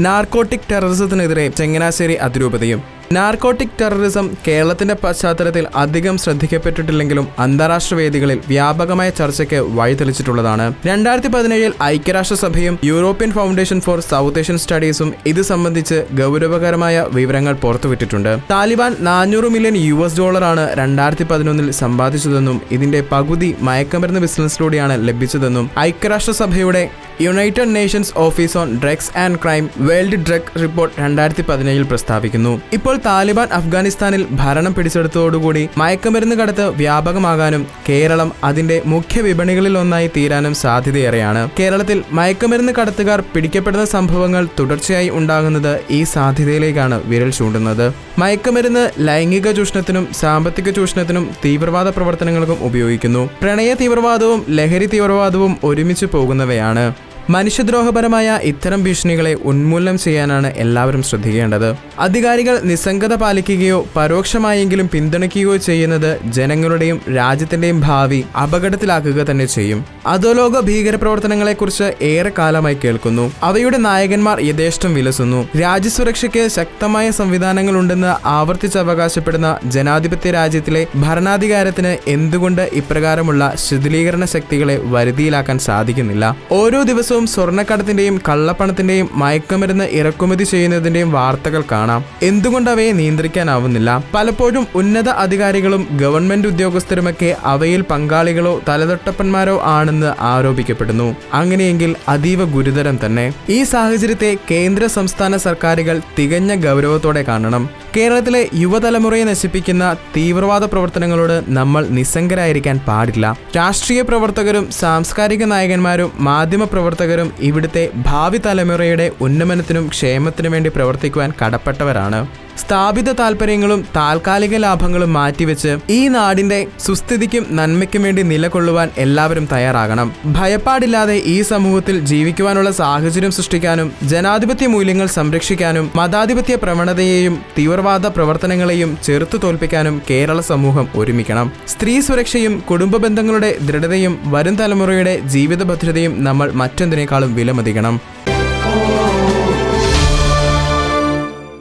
Narcotic ടെററിസത്തിനെതിരെ ചങ്ങനാശ്ശേരി അതിരൂപതയും. Narcotic terrorism കേരളത്തിന്റെ പശ്ചാത്തലത്തിൽ അധികം ശ്രദ്ധിക്കപ്പെട്ടിട്ടില്ലെങ്കിലും അന്താരാഷ്ട്ര വേദികളിൽ വ്യാപകമായ ചർച്ചയ്ക്ക് വഴിതെളിച്ചിട്ടുള്ളതാണ്. രണ്ടായിരത്തി പതിനേഴിൽ ഐക്യരാഷ്ട്രസഭയും European foundation for South Asian സ്റ്റഡീസും ഇത് സംബന്ധിച്ച് ഗൗരവകരമായ വിവരങ്ങൾ പുറത്തുവിട്ടിട്ടുണ്ട്. താലിബാൻ നാനൂറ് മില്യൺ യു എസ് ഡോളറാണ് രണ്ടായിരത്തി പതിനൊന്നിൽ സമ്പാദിച്ചതെന്നും ഇതിന്റെ പകുതി മയക്കമരുന്ന് ബിസിനസ്സിലൂടെയാണ് ലഭിച്ചതെന്നും ഐക്യരാഷ്ട്രസഭയുടെ United Nations office on drugs and crime world drug report രണ്ടായിരത്തി പതിനേഴിൽ പ്രസ്താവിക്കുന്നു. ഇപ്പോൾ താലിബാൻ അഫ്ഗാനിസ്ഥാനിൽ ഭരണം പിടിച്ചെടുത്തതോടുകൂടി മയക്കുമരുന്ന് കടത്ത് വ്യാപകമാകാനും കേരളം അതിന്റെ മുഖ്യ വിപണികളിൽ ഒന്നായി തീരാനും സാധ്യതയേറെയാണ്. കേരളത്തിൽ മയക്കുമരുന്ന് കടത്തുകാർ പിടിക്കപ്പെടുന്ന സംഭവങ്ങൾ തുടർച്ചയായി ഉണ്ടാകുന്നത് ഈ സാധ്യതയിലേക്കാണ് വിരൽ ചൂണ്ടുന്നത്. മയക്കുമരുന്ന് ലൈംഗിക ചൂഷണത്തിനും സാമ്പത്തിക ചൂഷണത്തിനും തീവ്രവാദ പ്രവർത്തനങ്ങൾക്കും ഉപയോഗിക്കുന്നു. പ്രണയ തീവ്രവാദവും ലഹരി തീവ്രവാദവും ഒരുമിച്ച് പോകുന്നവയാണ്. മനുഷ്യദ്രോഹപരമായ ഇത്തരം ഭീഷണികളെ ഉന്മൂലനം ചെയ്യാനാണ് എല്ലാവരും ശ്രദ്ധിക്കേണ്ടത്. അധികാരികൾ നിസ്സംഗത പാലിക്കുകയോ പരോക്ഷമായെങ്കിലും പിന്തുണയ്ക്കുകയോ ചെയ്യുന്നത് ജനങ്ങളുടെയും രാജ്യത്തിന്റെയും ഭാവി അപകടത്തിലാക്കുക തന്നെ ചെയ്യും. അധോലോക ഭീകരപ്രവർത്തനങ്ങളെക്കുറിച്ച് ഏറെ കാലമായി കേൾക്കുന്നു. അവയുടെ നായകന്മാർ യഥേഷ്ടം വിലസുന്നു. രാജ്യസുരക്ഷയ്ക്ക് ശക്തമായ സംവിധാനങ്ങൾ ഉണ്ടെന്ന് ആവർത്തിച്ചവകാശപ്പെടുന്ന ജനാധിപത്യ രാജ്യത്തിലെ ഭരണാധികാരത്തിന് എന്തുകൊണ്ട് ഇപ്രകാരമുള്ള ശിഥിലീകരണ ശക്തികളെ വരുതിയിലാക്കാൻ സാധിക്കുന്നില്ല? ഓരോ ദിവസവും സ്വർണക്കടത്തിന്റെയും കള്ളപ്പണത്തിന്റെയും മയക്കുമരുന്ന് ഇറക്കുമതി ചെയ്യുന്നതിന്റെയും വാർത്തകൾ കാണാം. എന്തുകൊണ്ട് അവയെ നിയന്ത്രിക്കാനാവുന്നില്ല? പലപ്പോഴും ഉന്നത അധികാരികളും ഗവൺമെന്റ് ഉദ്യോഗസ്ഥരുമൊക്കെ അവയിൽ പങ്കാളികളോ തലതൊട്ടപ്പന്മാരോ ആണെന്ന് ആരോപിക്കപ്പെടുന്നു. അങ്ങനെയെങ്കിൽ അതീവ ഗുരുതരം തന്നെ. ഈ സാഹചര്യത്തെ കേന്ദ്ര സംസ്ഥാന സർക്കാരുകൾ തികഞ്ഞ ഗൗരവത്തോടെ കാണണം. കേരളത്തിലെ യുവതലമുറയെ നശിപ്പിക്കുന്ന തീവ്രവാദ പ്രവർത്തനങ്ങളോട് നമ്മൾ നിസ്സംഗരായിരിക്കാൻ പാടില്ല. രാഷ്ട്രീയ പ്രവർത്തകരും സാംസ്കാരിക നായകന്മാരും മാധ്യമ പ്രവർത്തകരും ഇവിടുത്തെ ഭാവി തലമുറയുടെ ഉന്നമനത്തിനും ക്ഷേമത്തിനും വേണ്ടി പ്രവർത്തിക്കുവാൻ കടപ്പെട്ടവരാണ് സ്ഥാപിത താല്പര്യങ്ങളും താൽക്കാലിക ലാഭങ്ങളും മാറ്റിവെച്ച് ഈ നാടിന്റെ സുസ്ഥിതിക്കും നന്മയ്ക്കും വേണ്ടി നിലകൊള്ളുവാൻ എല്ലാവരും തയ്യാറാകണം. ഭയപ്പാടില്ലാതെ ഈ സമൂഹത്തിൽ ജീവിക്കുവാനുള്ള സാഹചര്യം സൃഷ്ടിക്കാനും ജനാധിപത്യ മൂല്യങ്ങൾ സംരക്ഷിക്കാനും മതാധിപത്യ പ്രവണതയെയും തീവ്രവാദ പ്രവർത്തനങ്ങളെയും ചെറുത്തു തോൽപ്പിക്കാനും കേരള സമൂഹം ഒരുമിക്കണം. സ്ത്രീ സുരക്ഷയും കുടുംബ ബന്ധങ്ങളുടെ ദൃഢതയും വരും തലമുറയുടെ ജീവിത ഭദ്രതയും നമ്മൾ മറ്റെന്തിനേക്കാളും വിലമതിക്കണം.